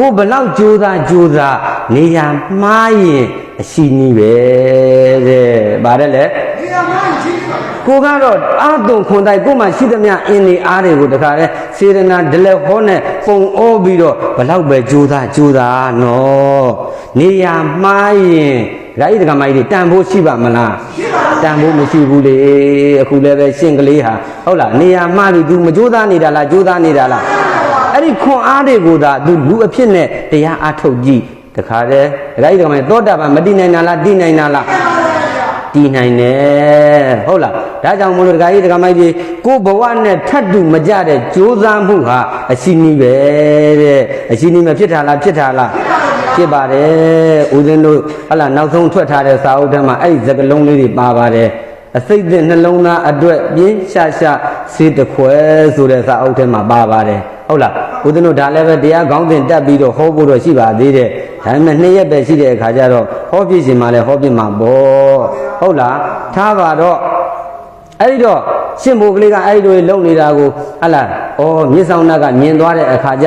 ကိုဘလောက်ကြိုးစားကြိုးစားနေရမှားရင်အရှိနီးပဲတဲ့ဗါတယ်လေဒီအမှန်ကြီးပါကိုကတော့အာတုံခွန်တိုက်ကိုမှရှိသမျှအင်းနေအားတွေကိုတခါလဲစေရနာဒလက်ဟောနဲ့ပုံဩပြီးတော့ဘလောက်ပဲကြိုးစားကြိုးစားနော်နေရမှားရင်ဓာတ်ဤတကမိုင်းတွေတန်ဖို့ရှိပါမလားရှိပါတန်ဖို့မရှိဘူးလေအခုလည်းပဲရှင့်ကလေးဟာဟုတ်လားနေရမှားပြီ तू မကြိုးစားနေတာလားကြိုးစားနေတာလား အဲ့ဒီခွန်အားတွေကိုသာ तू လူအဖြစ်နဲ့တရားအားထုတ်ကြည့်တခါတည်းဓာတ်ဤတကမိုင်းသောတာပန်မတိနိုင်တာလားတိနိုင်တာလားတည်နိုင်တယ်ဟုတ်လားဒါကြောင့်မို့လို့ဒကာကြီးဒကာမကြီးကိုဘဝနဲ့ထပ်တူမကြတဲ့ကြိုးစားမှုဟာအရှိနီးပဲတဲ့အရှိနီးမဖြစ်တာလားဖြစ်တာလားဖြစ်ပါတယ်ဦးဇင်းတို့ဟလာနောက်ဆုံးထွက်ထားတဲ့စာအုပ်ထဲမှာအဲ့ဒီစကလုံးလေးတွေပါပါတယ်အစိတ်သစ်နှလုံးသားအတွက်ပြင်းရှာရှာစေးတခွဲဆိုတဲ့စာအုပ်ထဲမှာပါပါတယ် ဟုတ်လားဦးဇင်းတို့ဒါလည်းပဲတရားကောင်းတင်တက်ပြီးတော့ဟောဖို့တော့ရှိပါသေးတယ်ဒါပေမဲ့နှစ်ရက်ပဲရှိတဲ့အခါကျတော့ဟောပြရှင်မှာလည်းဟောပြမှာပေါ့ဟုတ်လားထားပါတော့အဲ့ဒီတော့ရှင်ဘုကလေးကအဲ့ဒီလိုလုံနေတာကိုဟလာဩမြေဆောင်နာကမြင်သွားတဲ့အခါကျ